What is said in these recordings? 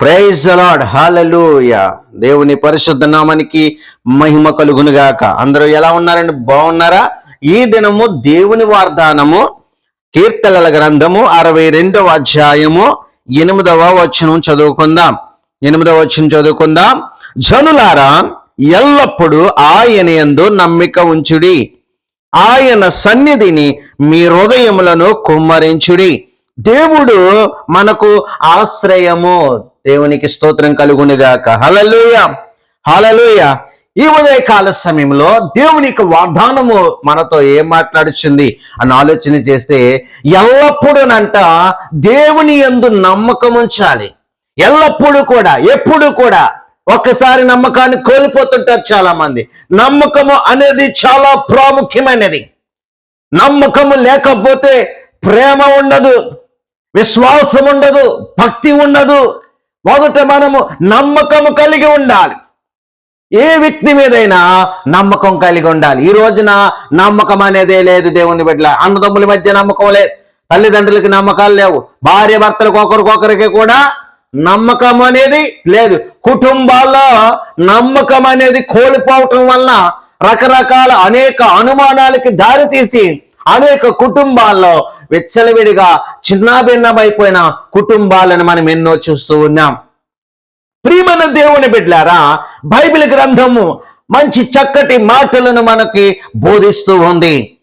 Praise అలాడ్ హాలూయ దేవుని పరిశుద్ధ నామానికి మహిమ కలుగునుగాక. అందరూ ఎలా ఉన్నారండి? బాగున్నారా? ఈ దినము దేవుని వాగ్దానము కీర్తనల గ్రంథము అరవై రెండవ అధ్యాయము ఎనిమిదవ వచనం చదువుకుందాం. ఎనిమిదవ వచనం చదువుకుందాం. జనులారా ఎల్లప్పుడూ ఆయన యందు నమ్మిక ఉంచుడి. ఆయన సన్నిధిని మీ హృదయములను కుమ్మరించుడి. దేవుడు మనకు ఆశ్రయము. దేవునికి స్తోత్రం కలుగునిగాక. హలలుయ హలలుయ ఈ ఉదయకాల సమయంలో దేవుని యొక్క వాగ్దానము మనతో ఏం మాట్లాడుచుంది? అని ఆలోచన చేస్తే ఎల్లప్పుడూనంట దేవుని ఎందు నమ్మకం ఉంచాలి. ఎల్లప్పుడూ కూడా ఎప్పుడు కూడా ఒక్కసారి నమ్మకాన్ని కోల్పోతుంటారు చాలా మంది నమ్మకము అనేది చాలా ప్రాముఖ్యమైనది. నమ్మకము లేకపోతే ప్రేమ ఉండదు. విశ్వాసం ఉండదు. భక్తి ఉండదు. మొదట మనము నమ్మకము కలిగి ఉండాలి. ఏ వ్యక్తి మీదైనా నమ్మకం కలిగి ఉండాలి. ఈ రోజున నమ్మకం అనేదే లేదు దేవుని బిడ్డ అన్నదమ్ముల మధ్య నమ్మకం లేదు తల్లిదండ్రులకి నమ్మకాలు లేవు. భార్య భర్తలకు ఒకరికొకరికి కూడా నమ్మకం అనేది లేదు. కుటుంబాల్లో నమ్మకం అనేది కోల్పోవటం వలన రకరకాల అనేక అనుమానాలకి దారితీసి అనేక కుటుంబాల్లో విచ్చలవిడిగా చిన్నాభిన్నమైపోయిన కుటుంబాలను మనం ఎన్నో చూస్తూ ఉన్నాం. ప్రియమైన దేవుని బిడ్లారా బైబిల్ గ్రంథము మంచి చక్కటి మాటలను మనకి బోధిస్తూ ఉంది.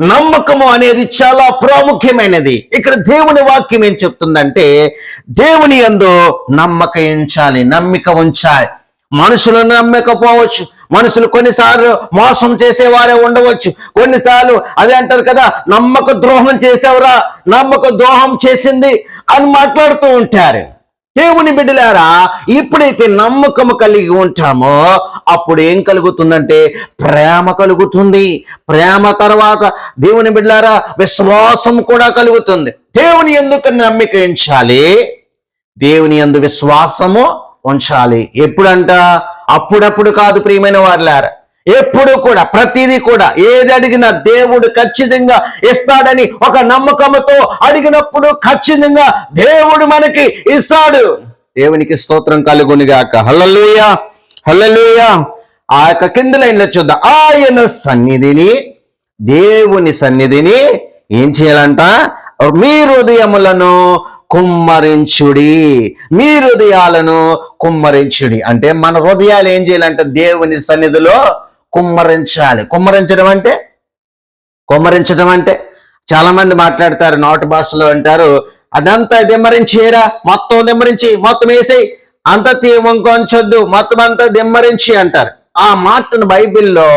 నమ్మకము అనేది చాలా ప్రాముఖ్యమైనది. ఇక్కడ దేవుని వాక్యం ఏం చెప్తుందంటే దేవుని యందు నమ్మక ఉంచాలి నమ్మిక ఉంచాలి. మనుషులను నమ్మకపోవచ్చు మనుషులు కొన్నిసార్లు మోసం చేసేవారే ఉండవచ్చు. కొన్నిసార్లు అదే అంటారు కదా నమ్మక ద్రోహం చేసేవరా? నమ్మక ద్రోహం చేసింది అని మాట్లాడుతూ ఉంటారు. దేవుని బిడ్డలారా ఎప్పుడైతే నమ్మకము కలిగి ఉంటామో అప్పుడు ఏం కలుగుతుందంటే ప్రేమ కలుగుతుంది. ప్రేమ తర్వాత దేవుని బిడ్డలారా విశ్వాసం కూడా కలుగుతుంది. దేవుని ఎందుకు నమ్మిక ఉంచాలి? దేవుని ఎందు విశ్వాసము ఉంచాలి. ఎప్పుడంట? అప్పుడప్పుడు కాదు ప్రియమైన వారులారా. ఎప్పుడు కూడా ప్రతిదీ కూడా ఏది అడిగినా దేవుడు ఖచ్చితంగా ఇస్తాడని ఒక నమ్మకంతో అడిగినప్పుడు ఖచ్చితంగా దేవుడు మనకి ఇస్తాడు. దేవునికి స్తోత్రం కలుగునిగాక. హలలుయ హలలుయ ఆ యొక్క కింద లైన్లో చూద్దాం. ఆయన సన్నిధిని దేవుని సన్నిధిని ఏం చేయాలంట? మీ హృదయములను కుమ్మరించుడి. మీ హృదయాలను కుమ్మరించుడి. అంటే మన హృదయాలు ఏం చేయాలంటే దేవుని సన్నిధిలో కుమ్మరించాలి. కుమ్మరించడం అంటే? కుమ్మరించడం అంటే? చాలా మంది మాట్లాడతారు నాటు భాషలో అంటారు అదంతా దిమ్మరించేరా మొత్తం దిమ్మరించి మొత్తం వేసేయి అంత తీవంకొంచొద్దు మొత్తం అంతా దిమ్మరించి అంటారు. ఆ మాటను బైబిల్లో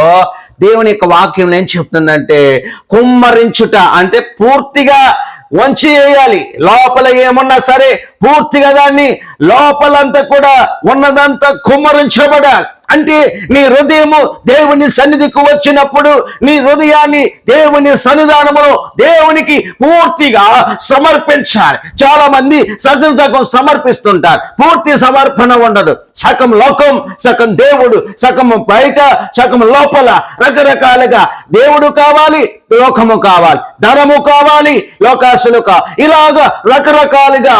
దేవుని యొక్క వాక్యం ఏం చెప్తుందంటే కుమ్మరించుట అంటే పూర్తిగా వంచి వేయాలి. లోపల ఏమున్నా సరే పూర్తిగా దాన్ని లోపలంతా కూడా ఉన్నదంతా కుమ్మరించబడాలి అంటే నీ హృదయము దేవుని సన్నిధికి వచ్చినప్పుడు నీ హృదయాన్ని దేవుని సన్నిధానములో దేవునికి పూర్తిగా సమర్పించాలి. చాలా మంది సగం సగం సమర్పిస్తుంటారు. పూర్తి సమర్పణ ఉండదు. సగం లోకం సగం దేవుడు సగం బయట సగం లోపల రకరకాలుగా దేవుడు కావాలి లోకము కావాలి ధనము కావాలి లోకాసులు కావాలి ఇలాగా రకరకాలుగా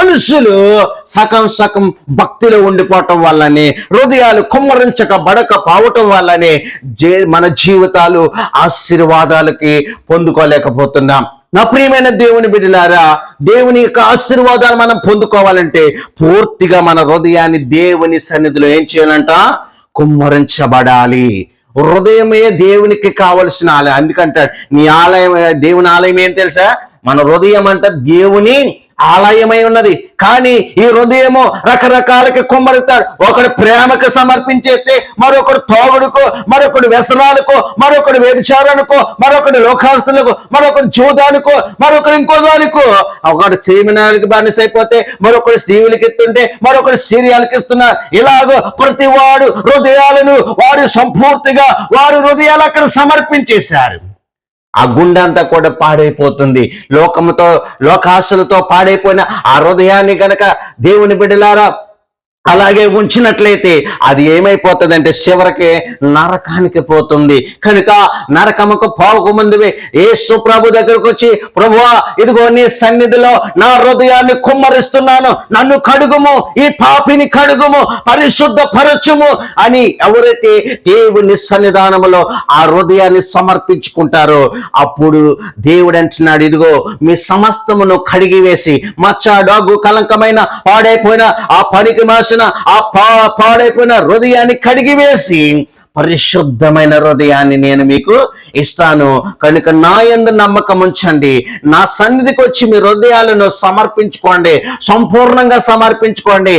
మనుషులు సగం సగం భక్తిలో ఉండిపోవటం వల్లనే హృదయాలు కుమ్మరించక బడక పావటం వల్లనే జే మన జీవితాలు ఆశీర్వాదాలకి పొందుకోలేకపోతున్నాం. నా ప్రియమైన దేవుని బిడ్డలారా దేవుని యొక్క ఆశీర్వాదాలు మనం పొందుకోవాలంటే పూర్తిగా మన హృదయాన్ని దేవుని సన్నిధిలో ఏం చేయాలంట? కుమ్మరించబడాలి. హృదయమే దేవునికి కావలసిన ఆలయం. ఎందుకంటే నీ ఆలయం దేవుని ఆలయం ఏం తెలుసా? మన హృదయం అంట దేవుని ఆలయమై ఉన్నది. కానీ ఈ హృదయము రకరకాలకి కుమ్మరుతాడు ఒకడు ప్రేమకు సమర్పించేస్తే మరొకడు తోగుడుకు మరొకడు వ్యసనాలకో మరొకడు వ్యభిచారానికో మరొకడు లోకాస్తులకు మరొకడు జూదానికో మరొకడు ఇంకో దానికో. ఒకడు చీమినానికి బానిసైపోతే మరొకడు స్త్రీవులకి ఇస్తుంటే మరొకడు సీరియాలకి ఇస్తున్నారు ఇలాగో ప్రతి వాడు హృదయాలను వారు సంపూర్తిగా వారు హృదయాలు అక్కడ సమర్పించేశారు. ఆ గుండె అంతా కూడా పాడైపోతుంది. లోకముతో లోకాశలతో పాడైపోయిన ఆ హృదయాన్ని గనక దేవుని బిడ్డలారా అలాగే ఉంచినట్లయితే అది ఏమైపోతుందంటే చివరికి నరకానికి పోతుంది. కనుక నరకముకు పోక ముందువే యేసు ప్రభు దగ్గరకు వచ్చి ప్రభువా ఇదిగో నీ సన్నిధిలో నా హృదయాన్ని కుమ్మరిస్తున్నాను. నన్ను కడుగుము. ఈ పాపిని కడుగుము. పరిశుద్ధ పరచుము అని ఎవరైతే దేవుని సన్నిధానములో ఆ హృదయాన్ని సమర్పించుకుంటారో అప్పుడు దేవుడు అంటున్నాడు ఇదిగో మీ సమస్తమును కడిగి వేసి మచ్చ డాగు కలంకమైన పాడైపోయిన ఆ పనికి మాసిన ఆ పా పాడైపోయిన హృదయాన్ని కడిగి వేసి పరిశుద్ధమైన హృదయాన్ని నేను మీకు ఇస్తాను. కనుక నా యందు నమ్మకం ఉంచండి. నా సన్నిధికి వచ్చి మీ హృదయాలను సమర్పించుకోండి. సంపూర్ణంగా సమర్పించుకోండి.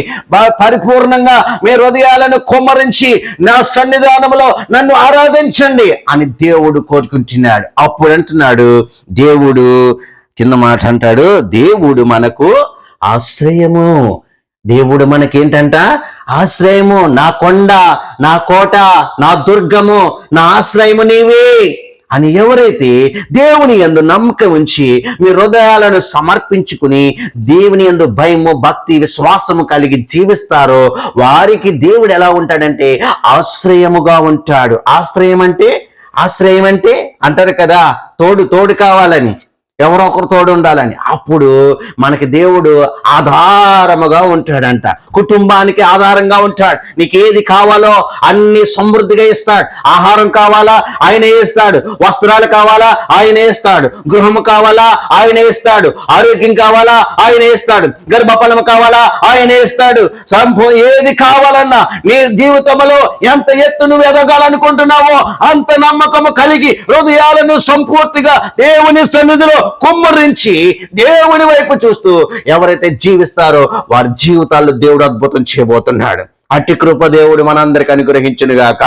పరిపూర్ణంగా మీ హృదయాలను కుమ్మరించి నా సన్నిధానంలో నన్ను ఆరాధించండి అని దేవుడు కోరుకుంటున్నాడు. అప్పుడు అంటున్నాడు దేవుడు కింద మాట అంటాడు దేవుడు మనకు ఆశ్రయము. దేవుడు మనకేంటంట? ఆశ్రయము. నా కొండ నా కోట నా దుర్గము నా ఆశ్రయము నీవే. అని ఎవరైతే దేవుని యందు నమ్మకం ఉంచి మీ హృదయాలను సమర్పించుకుని దేవుని యందు భయము భక్తి విశ్వాసము కలిగి జీవిస్తారో వారికి దేవుడు ఎలా ఉంటాడంటే ఆశ్రయముగా ఉంటాడు. ఆశ్రయం అంటే? ఆశ్రయం అంటే? అంటారు కదా తోడు తోడు కావాలని. ఎవరో ఒకరు తోడు ఉండాలని. అప్పుడు మనకి దేవుడు ఆధారముగా ఉంటాడంట. కుటుంబానికి ఆధారంగా ఉంటాడు. నీకు ఏది కావాలో అన్ని సమృద్ధిగా ఇస్తాడు. ఆహారం కావాలా? ఆయనే ఇస్తాడు. వస్త్రాలు కావాలా? ఆయనే ఇస్తాడు. గృహము కావాలా? ఆయనే ఇస్తాడు. ఆరోగ్యం కావాలా? ఆయనే ఇస్తాడు. గర్భఫలం కావాలా? ఆయనే ఇస్తాడు. సంపూ ఏది కావాలన్నా నీ జీవితంలో ఎంత ఎత్తు నువ్వు ఎదగాలనుకుంటున్నావో అంత నమ్మకము కలిగి హృదయాలను సంపూర్తిగా దేవుని సన్నిధిలో కుమ్మరించి దేవుని వైపు చూస్తూ ఎవరైతే జీవిస్తారో వారి జీవితాల్లో దేవుడు అద్భుతం చేయబోతున్నాడు. అట్టి కృప దేవుడు మనందరికి అనుగ్రహించునుగాక.